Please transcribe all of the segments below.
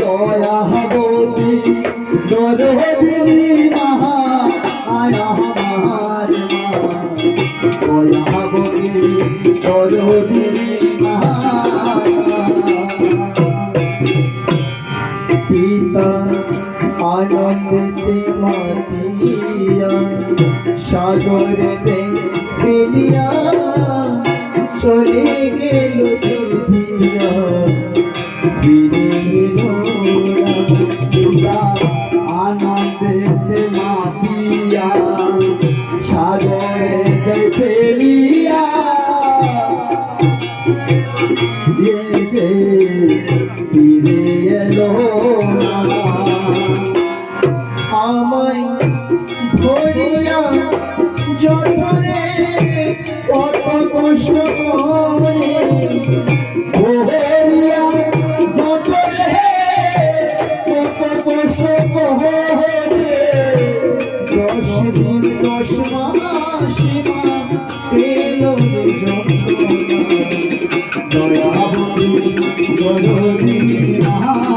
দয়াবতী দয়াবিনী মা আমার দয়াবতী দয়াবিনী মা আয় আমার মা দয়াবতী দয়াবিনী মা পিতা আনন্দেতে মাতিয়া সাগরেতে ফেলিয়া চলে গেল না। আমায় ধরিয়া যতনে কত কষ্ট করে ধরিয়া যতনে কত কষ্ট করে দশ দিন দশ মাস পেল যন্ত্রণা দয়াবতী জননী মহা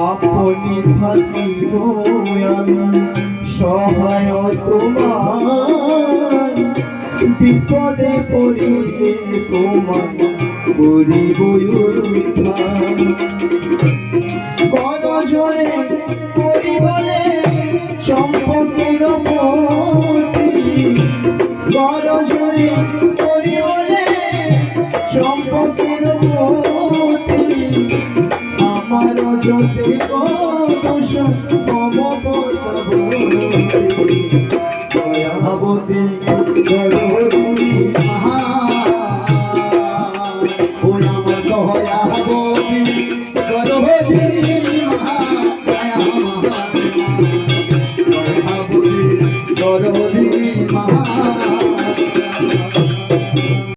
আপনি থাকিব সহায় তোমার বিপদে পড়িলে তোমার করিব করজরে করিবলে সম্পত্তির মতি করজরে করিবলে সম্পত্তির মতি আমার যতে দোষ দয়াবতী দয়াবতী